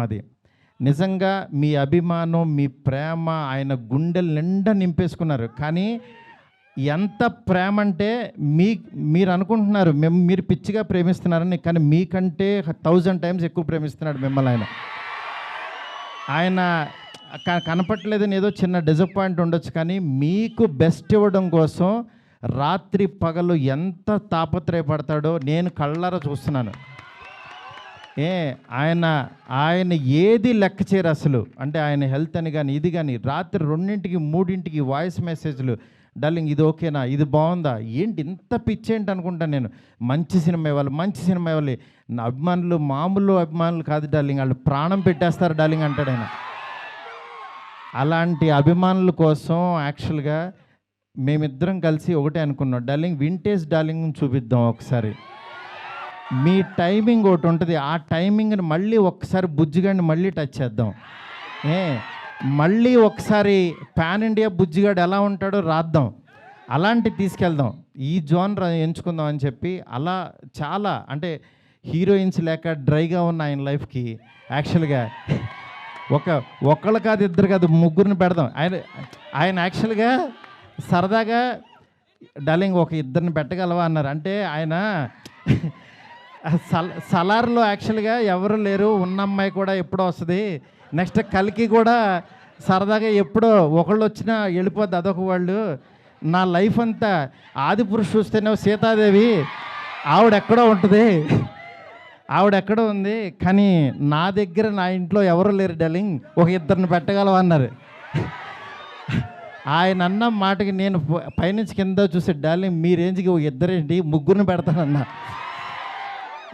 అది. నిజంగా మీ అభిమానం మీ ప్రేమ ఆయన గుండెల నిండా నింపేసుకున్నారు. కానీ ఎంత ప్రేమ అంటే మీ మీరు అనుకుంటున్నారు మేము మీరు పిచ్చిగా ప్రేమిస్తున్నారని కానీ మీకంటే థౌజండ్ టైమ్స్ ఎక్కువ ప్రేమిస్తున్నాడు మిమ్మల్ని ఆయన. ఆయన క- కనపట్లేదని ఏదో చిన్న డిసప్పాయింట్ ఉండొచ్చు కానీ మీకు బెస్ట్ ఇవ్వడం కోసం రాత్రి పగలు ఎంత తాపత్రయపడతాడో నేను కళ్ళారా చూస్తున్నాను. ఏ ఆయన ఆయన ఏది లెక్క చేయరు అసలు. అంటే ఆయన హెల్త్ అని కానీ ఇది కానీ రాత్రి రెండింటికి మూడింటికి వాయిస్ మెసేజ్లు డార్లింగ్ ఇది ఓకేనా? ఇది బాగుందా? ఏంటి ఇంత పిచ్చి ఏంటి అనుకుంటాను నేను? మంచి సినిమా ఇవ్వాలి మంచి సినిమా ఇవ్వాలి. నా అభిమానులు మామూలు అభిమానులు కాదు డార్లింగ్ వాళ్ళు ప్రాణం పెట్టేస్తారు డార్లింగ్ అంటాడు ఆయన. అలాంటి అభిమానుల కోసం యాక్చువల్గా మేమిద్దరం కలిసి ఒకటే అనుకున్నాం. డార్లింగ్ వింటేజ్ డార్లింగ్ చూపిద్దాం ఒకసారి. మీ టైమింగ్ ఒకటి ఉంటుంది. ఆ టైమింగ్ని మళ్ళీ ఒకసారి బుజ్జిగాడిని మళ్ళీ టచ్ చేద్దాం. ఏ మళ్ళీ ఒకసారి పాన్ ఇండియా బుజ్జిగాడు ఎలా ఉంటాడో రాద్దాం. అలాంటి తీసుకెళ్దాం. ఈ జోన్ ఎంచుకుందాం అని చెప్పి అలా చాలా అంటే హీరోయిన్స్ లేక డ్రైగా ఉన్న ఆయన లైఫ్కి యాక్చువల్గా ఒక ఒక్కళ్ళు కాదు ఇద్దరు కాదు ముగ్గురిని పెడదాం. ఆయన ఆయన యాక్చువల్గా సరదాగా డార్లింగ్ ఒక ఇద్దరిని పెట్టగలవా? అన్నారు. అంటే ఆయన సల్ సలార్లో యాక్చువల్గా ఎవరు లేరు ఉన్న అమ్మాయి కూడా ఎప్పుడో వస్తుంది. నెక్స్ట్ కలికి కూడా సరదాగా ఎప్పుడో ఒకళ్ళు వచ్చినా వెళ్ళిపోద్ది అదొక వాళ్ళు. నా లైఫ్ అంతా ఆది పురుషు చూస్తేనే సీతాదేవి. ఆవిడ ఎక్కడో ఉంటుంది. ఆవిడ ఎక్కడో ఉంది కానీ నా దగ్గర నా ఇంట్లో ఎవరు లేరు డార్లింగ్. ఒక ఇద్దరిని పెట్టగలవా అన్నారు. ఆయన అన్న మాటకి నేను పైనుంచి కింద చూసి డార్లింగ్ మీ రేంజ్కి ఒక ఇద్దరేంటి? ముగ్గురిని పెడతానన్నా.